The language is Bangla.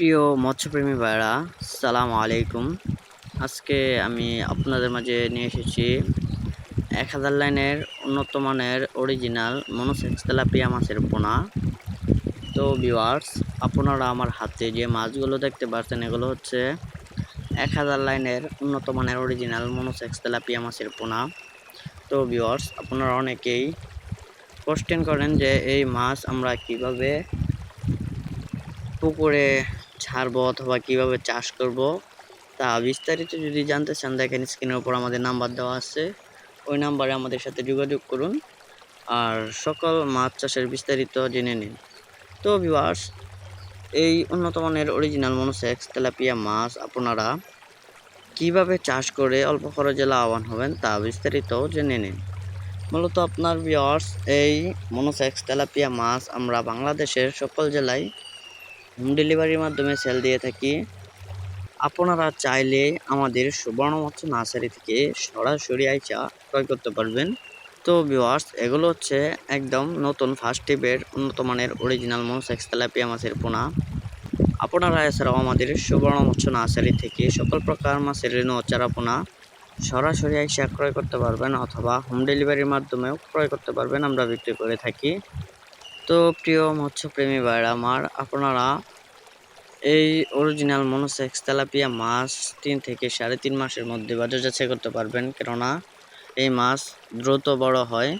প্রিয় মৎস্যপ্রেমী ভাইরা সালাম আলাইকুম। আজকে আমি আপনাদের মাঝে নিয়ে এসেছি এক হাজার লাইনের উন্নত মানের অরিজিনাল মনোসেক্স তেলাপিয়া মাছের পোনা। তো ভিওয়ার্স আপনারা আমার হাতে যে মাছগুলো দেখতে পাচ্ছেন এগুলো হচ্ছে এক হাজার লাইনের উন্নত মানের অরিজিনাল মনোসেক্স তেলাপিয়া মাছের পোনা। তো ভিওয়ার্স আপনারা অনেকেই কোশ্চেন করেন যে এই মাছ আমরা কীভাবে পুকুরে ছাড়বো অথবা কীভাবে চাষ করব তা বিস্তারিত যদি জানতে চান, দেখেন স্ক্রিনের উপর আমাদের নাম্বার দেওয়া আছে। ওই নাম্বারে আমাদের সাথে যোগাযোগ করুন। আর সকল মাছ চাষের বিস্তারিত জেনে নিন। তো ভিউয়ার্স এই উন্নত মানের অরিজিনাল মনোসেক্স তেলাপিয়া মাছ আপনারা কীভাবে চাষ করে অল্প খরচে লাভবান হবেন তা বিস্তারিত জেনে নিন। মূলত আপনার ভিউয়ার্স এই মনোসেক্স তেলাপিয়া মাছ আমরা বাংলাদেশের সকল জেলায় হোম ডেলিভারির মাধ্যমে সেল দিয়ে থাকি। আপনারা চাইলে আমাদের সুবর্ণ মৎস্য নার্সারি থেকে সরাসরি আইচা ক্রয় করতে পারবেন। তো ভিওয়ার্স এগুলো হচ্ছে একদম নতুন ফার্স্ট টিপের উন্নত মানের অরিজিনাল মনসেক্স তেলাপিয়া মাছের পোনা। আপনারা এছাড়াও আমাদের সুবর্ণ মৎস্য নার্সারি থেকে সকল প্রকার মাছের ও চারা পোনা সরাসরি আইসা ক্রয় করতে পারবেন অথবা হোম ডেলিভারির মাধ্যমেও ক্রয় করতে পারবেন। আমরা বিক্রি করে থাকি। তো প্রিয় মৎস্যপ্রেমী ভাইরা আমার আপনারা এই অরিজিনাল মনোসেক্স তেলাপিয়া মাছ তিন থেকে সাড়ে তিন মাসের মধ্যে বাজার যাচাই করতে পারবেন। কেননা এই মাছ দ্রুত বড় হয়।